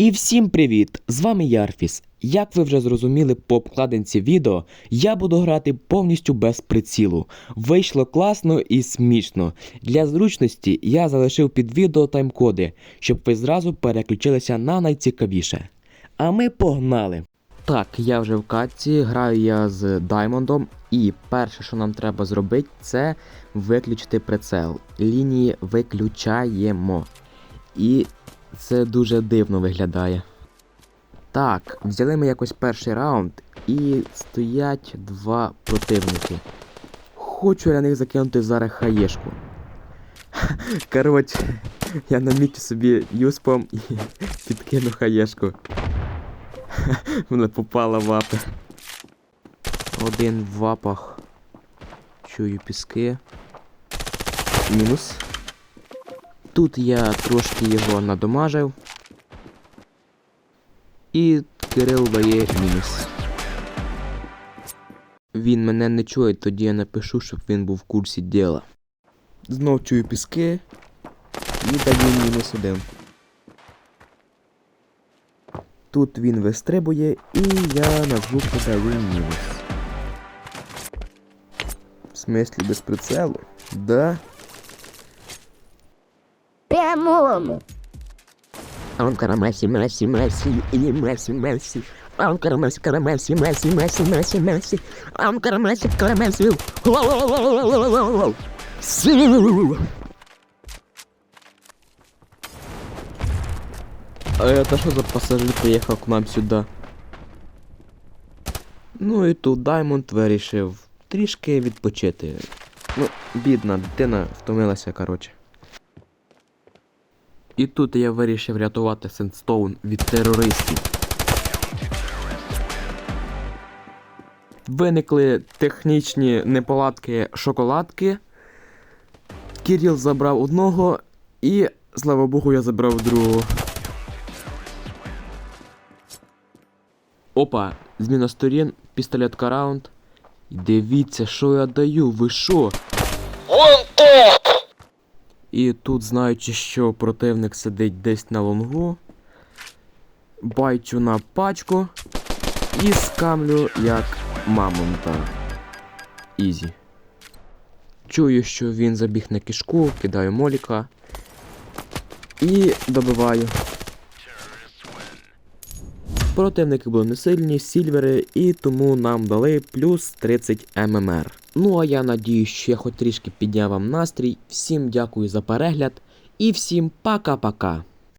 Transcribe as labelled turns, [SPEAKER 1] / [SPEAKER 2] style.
[SPEAKER 1] І всім привіт! З вами Ярфіс. Як ви вже зрозуміли по обкладинці відео, я буду грати повністю без прицілу. Вийшло класно і смішно. Для зручності я залишив під відео таймкоди, щоб ви зразу переключилися на найцікавіше. А ми погнали! Так, я вже в катці, граю я з Даймондом, і перше, що нам треба зробити, це виключити прицел. Лінії виключаємо. І це дуже дивно виглядає. Так, взяли ми якось перший раунд і стоять два противники. Хочу я на них закинути зараз хаєшку. Коротше, я намічу собі юспом і підкину хаєшку. Мене попала в апи. Один вапах. Чую піски. Мінус. Тут я трошки його надомажив. І Кирил дає мінус. Він мене не чує, тоді я напишу, щоб він був в курсі діла. Знов чую піски і даю мінус один. Тут він вистрибує і я на звук мінус. В смислі без прицелу? Да?
[SPEAKER 2] Прямому.
[SPEAKER 3] Анкара Месси, Месси, Месси, или Месси, Месси. Анкара Месси, Кара Месси, Месси, Месси, Месси, Месси. Анкара Месси, Кара Месси. Воу-воу-воу-воу-воу-воу-воу.
[SPEAKER 1] А это что за пассажир приехал к нам сюда? Ну і тут Даймонд вирішив трішки відпочити. Ну, бідна дитина втомилася, коротше. І тут я вирішив рятувати Сендстоун від терористів. Виникли технічні неполадки шоколадки. Кіріл забрав одного і, слава Богу, я забрав другого. Опа, зміна сторін, пістолет раунд. Дивіться, що я даю, ви що? І тут, знаючи, що противник сидить десь на лонгу, байчу на пачку і скамлю як мамонта. Ізі. Чую, що він забіг на кишку, кидаю моліка і добиваю. Противники були не сильні, сільвери, і тому нам дали плюс 30 ММР. Ну а я надію, що я хоч трішки підняв вам настрій. Всім дякую за перегляд і всім пока-пока.